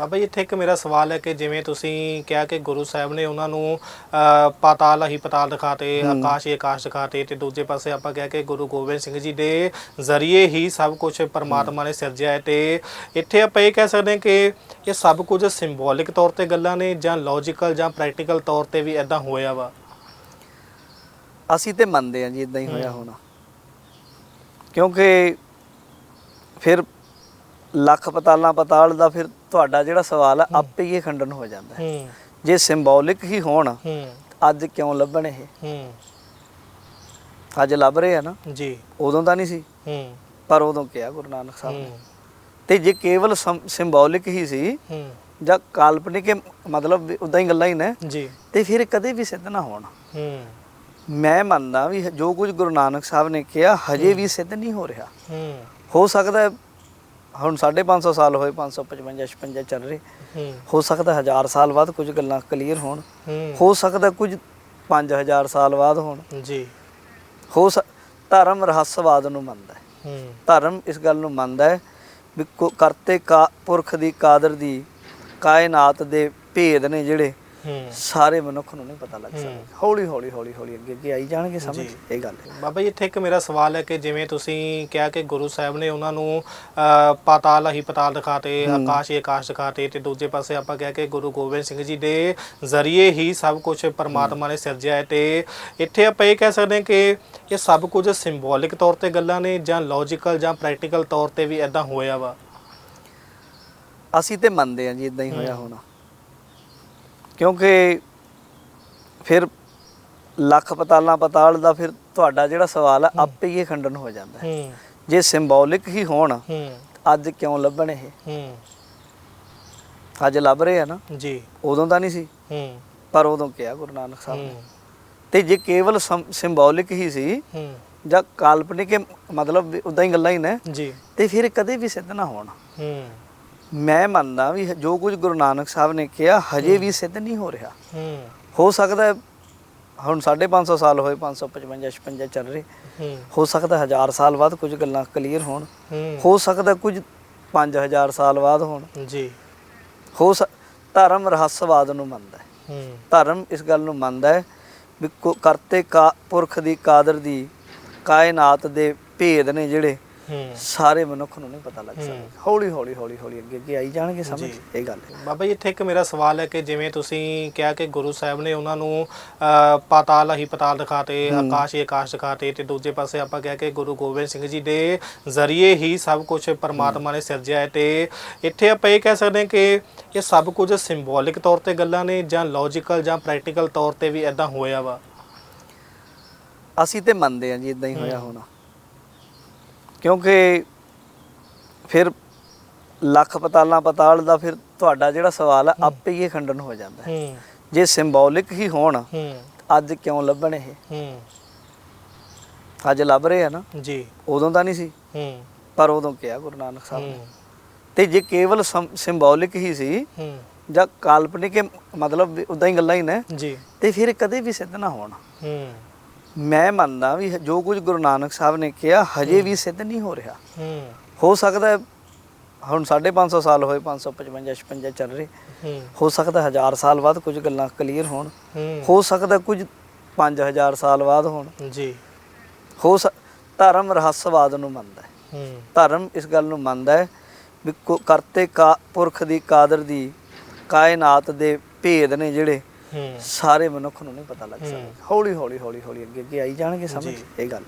ਬਾਬਾ ਜੀ ਇੱਥੇ ਇੱਕ ਮੇਰਾ ਸਵਾਲ ਹੈ ਕਿ ਜਿਵੇਂ ਤੁਸੀਂ ਕਿਹਾ ਕਿ ਗੁਰੂ ਸਾਹਿਬ ਨੇ ਉਹਨਾਂ ਨੂੰ ਪਾਤਾਲ ਹੀ ਪਤਾਲ ਦਿਖਾਤੇ ਆਕਾਸ਼ ਹੀ ਆਕਾਸ਼ ਦਿਖਾਤੇ ਤੇ ਦੂਜੇ ਪਾਸੇ ਆਪਾਂ ਕਿਹਾ ਕਿ ਗੁਰੂ ਗੋਬਿੰਦ ਸਿੰਘ ਜੀ ਦੇ ਜ਼ਰੀਏ ਹੀ ਸਭ ਕੁਝ ਪਰਮਾਤਮਾ ਨੇ ਸਿਰਜਿਆ ਹੈ ਤੇ ਇੱਥੇ ਆਪਾਂ ਇਹ ਕਹਿ ਸਕਦੇ ਹਾਂ ਕਿ ਇਹ ਸਭ ਕੁਝ ਸਿੰਬੋਲਿਕ ਤੌਰ ਤੇ ਗੱਲਾਂ ਨੇ ਜਾਂ ਲੌਜੀਕਲ ਜਾਂ ਪ੍ਰੈਕਟੀਕਲ ਤੌਰ ਤੇ ਵੀ ਇਦਾਂ ਹੋਇਆ ਵਾ? ਅਸੀਂ ਤੇ ਮੰਨਦੇ ਹਾਂ ਜੀ ਇਦਾਂ ਹੀ ਹੋਇਆ ਹੋਣਾ। ਕਿਉਂਕਿ ਫਿਰ ਲੱਖ ਪਤਾਲਾਂ ਪਤਾਲ ਦਾ ਫਿਰ ਤੁਹਾਡਾ ਜਿਹੜਾ ਸਵਾਲ ਹੈ। ਆਪੇ ਹੀ ਇਹ ਖੰਡਨ ਹੋ ਜਾਂਦਾ ਹੈ। ਹੂੰ। ਜੇ ਸਿੰਬੋਲਿਕ ਹੀ ਹੋਣ ਹੂੰ। ਅੱਜ ਕਿਉਂ ਲੱਭਣ ਇਹ? ਹੂੰ। ਅੱਜ ਲੱਭ ਰਹੇ ਆ ਨਾ? ਜੀ। ਉਦੋਂ ਤਾਂ ਨਹੀਂ ਸੀ। ਹੂੰ। ਪਰ ਉਦੋਂ ਕਿਹਾ ਗੁਰੂ ਨਾਨਕ ਸਾਹਿਬ ਨੇ। ਹੂੰ। ਤੇ ਜੇ ਕੇਵਲ ਸਿੰਬੋਲਿਕ ਹੀ ਸੀ ਹੂੰ। ਜਾਂ ਕਾਲਪਨਿਕ ਮਤਲਬ ਉਦਾਂ ਹੀ ਗੱਲਾਂ ਹੀ ਨੇ ਜੀ। ਤੇ ਫਿਰ ਕਦੇ ਵੀ ਸਿੱਧ ਨਾ ਹੋਣ। ਹੂੰ। ਮੈਂ ਮੰਨਦਾ ਵੀ ਜੋ ਕੁਝ ਗੁਰੂ ਨਾਨਕ ਸਾਹਿਬ ਨੇ ਕਿਹਾ ਹਜੇ ਵੀ ਸਿੱਧ ਨਹੀਂ ਹੋ ਰਿਹਾ। ਹੂੰ। ਹੋ ਸਕਦਾ ਹੈ ਹੁਣ 550 ਸਾਲ ਹੋਏ 555 56 ਚੱਲ ਰਹੇ। ਹੂੰ। ਸਕਦਾ ਹਜ਼ਾਰ ਸਾਲ ਬਾਅਦ ਕੁਝ ਗੱਲਾਂ ਕਲੀਅਰ ਹੋਣ। ਹੂੰ। ਸਕਦਾ ਕੁਝ 5000 ਸਾਲ ਬਾਅਦ ਹੋਣ। ਜੀ। ਹੋ ਧਰਮ ਰਹੱਸਵਾਦ ਨੂੰ ਮੰਨਦਾ ਹੈ। ਧਰਮ ਇਸ ਗੱਲ ਨੂੰ ਮੰਨਦਾ ਹੈ ਵੀ ਕਰਤੇ ਕਾ ਪੁਰਖ ਦੀ ਕਾਦਰ ਦੀ ਕਾਇਨਾਤ ਦੇ ਭੇਦ ਨੇ ਜਿਹੜੇ ਸਾਰੇ ਮਨੁੱਖ ਨੂੰ ਨਹੀਂ ਪਤਾ ਲੱਗ। ਸਕਦਾ ਹੌਲੀ ਹੌਲੀ ਹੌਲੀ ਹੌਲੀ ਅੱਗੇ ਅੱਗੇ ਆਈ ਜਾਣਗੇ ਸਮਝ। ਇਹ ਗੱਲ ਹੈ ਬਾਬਾ ਜੀ ਇੱਥੇ ਇੱਕ ਮੇਰਾ ਸਵਾਲ ਹੈ ਕਿ ਜਿਵੇਂ ਤੁਸੀਂ ਕਿਹਾ ਕਿ ਗੁਰੂ ਸਾਹਿਬ ਨੇ ਉਹਨਾਂ ਨੂੰ ਪਾਤਾਲ ਹੀ ਪਤਾਲ ਦਿਖਾਤੇ ਆਕਾਸ਼ ਹੀ ਆਕਾਸ਼ ਦਿਖਾਤੇ ਤੇ ਦੂਜੇ ਪਾਸੇ ਆਪਾਂ ਕਿਹਾ ਕਿ ਗੁਰੂ ਗੋਬਿੰਦ ਸਿੰਘ ਜੀ ਦੇ ਜ਼ਰੀਏ ਹੀ ਸਭ ਕੁਝ ਪਰਮਾਤਮਾ ਨੇ ਸਿਰਜਿਆ ਹੈ ਤੇ ਇੱਥੇ ਆਪਾਂ ਇਹ ਕਹਿ ਸਕਦੇ ਹਾਂ ਕਿ ਇਹ ਸਭ ਕੁਝ ਸਿੰਬੋਲਿਕ ਤੌਰ ਤੇ ਗੱਲਾਂ ਨੇ ਜਾਂ ਲੌਜੀਕਲ ਜਾਂ ਪ੍ਰੈਕਟੀਕਲ ਤੌਰ ਤੇ ਵੀ ਇਦਾਂ ਹੋਇਆ ਵਾ ਅਸੀਂ ਤੇ ਮੰਨਦੇ ਹਾਂ ਜੀ ਇਦਾਂ ਹੀ ਹੋਇਆ। ਹੋਣਾ ਕਿਉਂਕਿ ਫਿਰ ਲੱਖ ਪਤਾਲਾਂ ਪਤਾਲ ਦਾ ਫਿਰ ਤੁਹਾਡਾ ਜਿਹੜਾ ਸਵਾਲ ਹੈ। ਆਪੇ ਹੀ ਇਹ ਖੰਡਨ ਹੋ ਜਾਂਦਾ ਹੈ। ਜੇ ਸਿੰਬੋਲਿਕ ਹੀ ਹੋਣ ਅੱਜ ਕਿਉਂ ਲੱਭਣ ਇਹ? ਅੱਜ ਲੱਭ ਰਹੇ ਆ ਨਾ? ਜੀ। ਉਦੋਂ ਤਾਂ ਨਹੀਂ ਸੀ। ਪਰ ਉਦੋਂ ਕਿਹਾ ਗੁਰੂ ਨਾਨਕ ਸਾਹਿਬ ਨੇ। ਤੇ ਜੇ ਕੇਵਲ ਸਿੰਬੋਲਿਕ ਹੀ ਸੀ ਜਾਂ ਕਾਲਪਨਿਕ ਮਤਲਬ ਉਦਾਂ ਹੀ ਗੱਲਾਂ ਹੀ ਨੇ ਜੀ। ਤੇ ਫਿਰ ਕਦੇ ਵੀ ਸਿੱਧ ਨਾ ਹੋਣ। ਮੈਂ ਮੰਨਦਾ ਵੀ ਜੋ ਕੁਝ ਗੁਰੂ ਨਾਨਕ ਸਾਹਿਬ ਨੇ ਕਿਹਾ ਹਜੇ ਵੀ ਸਿੱਧ ਨਹੀਂ ਹੋ ਰਿਹਾ। ਹੂੰ। ਹੋ ਸਕਦਾ ਹੁਣ 550 ਸਾਲ ਹੋਏ 555 56 ਚੱਲ ਰਹੇ। ਹੂੰ। ਸਕਦਾ ਹਜ਼ਾਰ ਸਾਲ ਬਾਅਦ ਕੁਝ ਗੱਲਾਂ ਕਲੀਅਰ ਹੋਣ। ਹੂੰ। ਸਕਦਾ ਕੁਝ 5000 ਸਾਲ ਬਾਅਦ ਹੋਣ। ਜੀ। ਹੋ ਸਕ- ਧਰਮ ਰਹੱਸਵਾਦ ਨੂੰ ਮੰਨਦਾ ਹੈ। ਧਰਮ ਇਸ ਗੱਲ ਨੂੰ ਮੰਨਦਾ ਹੈ ਵੀ ਕਰਤੇ ਕਾ ਪੁਰਖ ਦੀ ਕਾਦਰ ਦੀ ਕਾਇਨਾਤ ਦੇ ਭੇਦ ਨੇ ਜਿਹੜੇ ਸਾਰੇ ਮਨੁੱਖ ਨੂੰ ਨਹੀਂ ਪਤਾ ਲੱਗ। ਸਕਦਾ ਹੌਲੀ ਹੌਲੀ ਹੌਲੀ ਹੌਲੀ ਅੱਗੇ ਅੱਗੇ ਆਈ ਜਾਣਗੇ ਸਮਝ। ਇਹ ਗੱਲ ਹੈ ਬਾਬਾ ਜੀ ਇੱਥੇ ਇੱਕ ਮੇਰਾ ਸਵਾਲ ਹੈ ਕਿ ਜਿਵੇਂ ਤੁਸੀਂ ਕਿਹਾ ਕਿ ਗੁਰੂ ਸਾਹਿਬ ਨੇ ਉਹਨਾਂ ਨੂੰ ਪਾਤਾਲ ਹੀ ਪਤਾਲ ਦਿਖਾਤੇ ਆਕਾਸ਼ ਹੀ ਆਕਾਸ਼ ਦਿਖਾਤੇ ਤੇ ਦੂਜੇ ਪਾਸੇ ਆਪਾਂ ਕਿਹਾ ਕਿ ਗੁਰੂ ਗੋਬਿੰਦ ਸਿੰਘ ਜੀ ਦੇ ਜ਼ਰੀਏ ਹੀ ਸਭ ਕੁਝ ਪਰਮਾਤਮਾ ਨੇ ਸਿਰਜਿਆ ਹੈ ਤੇ ਇੱਥੇ ਆਪਾਂ ਇਹ ਕਹਿ ਸਕਦੇ ਹਾਂ ਕਿ ਇਹ ਸਭ ਕੁਝ ਸਿੰਬੋਲਿਕ ਤੌਰ ਤੇ ਗੱਲਾਂ ਨੇ ਜਾਂ ਲੌਜੀਕਲ ਜਾਂ ਪ੍ਰੈਕਟੀਕਲ ਤੌਰ ਤੇ ਵੀ ਇਦਾਂ ਹੋਇਆ ਵਾ ਅਸੀਂ ਤੇ ਮੰਨਦੇ ਹਾਂ ਜੀ ਇਦਾਂ ਹੀ ਹੋਇਆ। ਹੋਣਾ ਕਿਉਂਕਿ ਫਿਰ ਲੱਖ ਪਤਾਲਾਂ ਪਤਾਲ ਦਾ ਫਿਰ ਤੁਹਾਡਾ ਜਿਹੜਾ ਸਵਾਲ ਹੈ। ਆਪੇ ਹੀ ਖੰਡਨ ਹੋ ਜਾਂਦਾ ਹੈ। ਜੇ ਸਿੰਬੋਲਿਕ ਹੀ ਹੋਣ ਅੱਜ ਕਿਉਂ ਲੱਭਣ ਇਹ? ਅੱਜ ਲੱਭ ਰਹੇ ਆ ਨਾ? ਜੀ। ਉਦੋਂ ਤਾਂ ਨਹੀਂ ਸੀ। ਪਰ ਉਦੋਂ ਕਿਹਾ ਗੁਰੂ ਨਾਨਕ ਸਾਹਿਬ ਨੇ। ਤੇ ਜੇ ਕੇਵਲ ਸਿੰਬੋਲਿਕ ਹੀ ਸੀ ਜਾਂ ਕਾਲਪਨਿਕ ਮਤਲਬ ਉਦਾਂ ਹੀ ਗੱਲਾਂ ਹੀ ਨੇ ਜੀ। ਤੇ ਫਿਰ ਕਦੇ ਵੀ ਸਿੱਧ ਨਾ ਹੋਣ। ਮੈਂ ਮੰਨਦਾ ਵੀ ਜੋ ਕੁਝ ਗੁਰੂ ਨਾਨਕ ਸਾਹਿਬ ਨੇ ਕਿਹਾ ਹਜੇ ਵੀ ਸਿੱਧ ਨਹੀਂ ਹੋ ਰਿਹਾ। ਹੂੰ। ਹੋ ਸਕਦਾ ਹੁਣ 550 ਸਾਲ ਹੋਏ 555 56 ਚੱਲ ਰਹੇ। ਹੂੰ। ਹੋ ਸਕਦਾ ਹਜ਼ਾਰ ਸਾਲ ਬਾਅਦ ਕੁਝ ਗੱਲਾਂ ਕਲੀਅਰ ਹੋਣ। ਹੂੰ। ਸਕਦਾ ਕੁਝ 5000 ਸਾਲ ਬਾਅਦ ਹੋਣ। ਜੀ। ਹੋ ਸਕ- ਧਰਮ ਰਹੱਸਵਾਦ ਨੂੰ ਮੰਨਦਾ ਹੈ। ਧਰਮ ਇਸ ਗੱਲ ਨੂੰ ਮੰਨਦਾ ਹੈ ਵੀ ਕਰਤੇ ਕਾ ਪੁਰਖ ਦੀ ਕਾਦਰ ਦੀ ਕਾਇਨਾਤ ਦੇ ਭੇਦ ਨੇ ਜਿਹੜੇ ਸਾਰੇ ਮਨੁੱਖ ਨੂੰ ਨਹੀਂ ਪਤਾ ਲੱਗ। ਸਕਦਾ ਹੌਲੀ ਹੌਲੀ ਹੌਲੀ ਹੌਲੀ ਅੱਗੇ ਅੱਗੇ ਆਈ ਜਾਣਗੇ ਸਮਝ। ਇਹ ਗੱਲ